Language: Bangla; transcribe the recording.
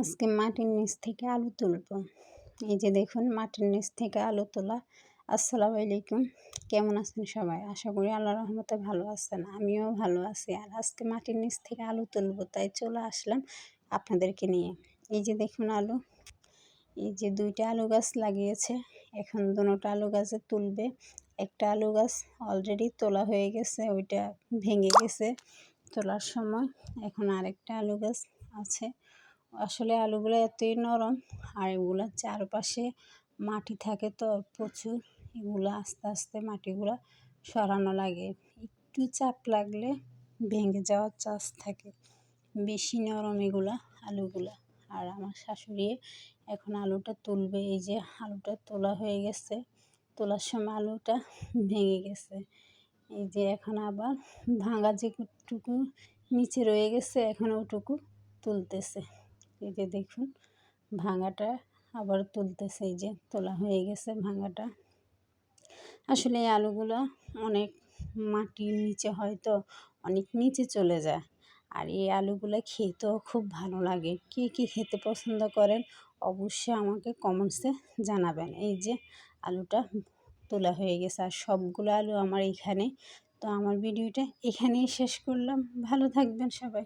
আজকে মাটির নিচ থেকে আলু তুলব। এই যে দেখুন মাটির নিচ থেকে আলু তোলা। আসসালামু আলাইকুম। কেমন আছেন সবাই? আশা করি আল্লাহ রহমতে ভালো আছেন, আমিও ভালো আছি। আর আজকে মাটির নিচ থেকে আলু তুলব, তাই চলে আসলাম আপনাদেরকে নিয়ে। এই যে দেখুন আলু, এই যে দুইটা আলু গাছ লাগিয়েছে। এখন দুটো আলু গাছে তুলবে। একটা আলু গাছ অলরেডি তোলা হয়ে গেছে, ওইটা ভেঙে গেছে তোলার সময়। এখন আরেকটা আলু গাছ আছে। আসলে আলুগুলো এতই নরম, আর এগুলো চারপাশে মাটি থাকে তো প্রচুর, এগুলো আস্তে আস্তে মাটিগুলো সরানো লাগে। একটু চাপ লাগলে ভেঙে যাওয়ার চান্স থাকে। বেশি নরম এগুলা আলুগুলা। আর আমার শাশুড়ি এখন আলুটা তুলবে, এই যে আলুটা তোলা হয়ে গেছে। তোলার সময় আলুটা ভেঙে গেছে। এই যে এখন আবার ভাঙা যেটুকু নিচে রয়ে গেছে, এখন ওটুকু তুলতেছে। এই যে দেখুন, ভাঙাটা আবার তুলতেছে, এই যে তোলা হয়ে গেছে ভাঙাটা। আসলে এই আলুগুলো অনেক মাটির নিচে হয়তো অনেক নিচে চলে যায়। আর এই আলুগুলো খেতেও খুব ভালো লাগে। কে কী খেতে পছন্দ করেন অবশ্যই আমাকে কমেন্টসে জানাবেন। এই যে আলুটা তোলা হয়ে গেছে, আর সবগুলো আলু আমার এখানে। তো আমার ভিডিওটা এখানেই শেষ করলাম। ভালো থাকবেন সবাই।